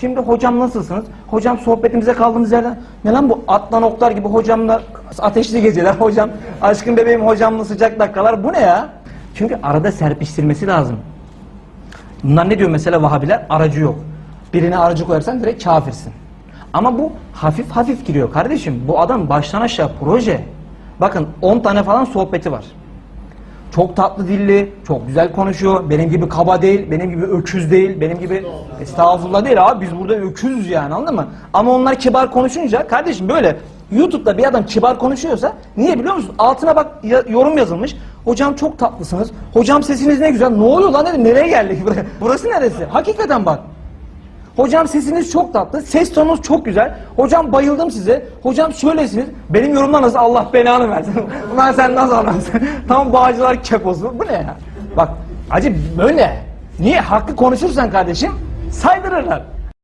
Şimdi hocam nasılsınız? Hocam sohbetimize kaldığımız yerden ne lan bu atlan oklar gibi hocamla ateşli geceler hocam aşkın bebeğim hocamla sıcak dakikalar bu ne ya? Çünkü arada serpiştirmesi lazım. Bunlar ne diyor mesela Vahabiler? Aracı yok. Birine aracı koyarsan direkt kafirsin. Ama bu hafif hafif giriyor kardeşim. Bu adam baştan aşağı proje. Bakın 10 tane falan sohbeti var. Çok tatlı dilli, çok güzel konuşuyor. Benim gibi kaba değil, benim gibi öküz değil, benim gibi estağfurullah değil abi biz burada öküzüz yani anladın mı? Ama onlar kibar konuşunca kardeşim böyle YouTube'da bir adam kibar konuşuyorsa niye biliyor musun? Altına bak ya- yorum yazılmış. Hocam çok tatlısınız. Hocam sesiniz ne güzel. Ne oluyor lan dedim. Nereye geldik? Burası neresi? Hakikaten bak. Hocam sesiniz çok tatlı, ses tonunuz çok güzel. Hocam bayıldım size. Hocam şöylesiniz. Benim yorumlar nasıl? Allah belanı versin. Ulan sen nasıl adamsın? Tam bağcılar keposu. Bu ne ya? Bak acı böyle. Niye? Hakkı konuşursan kardeşim saydırırlar.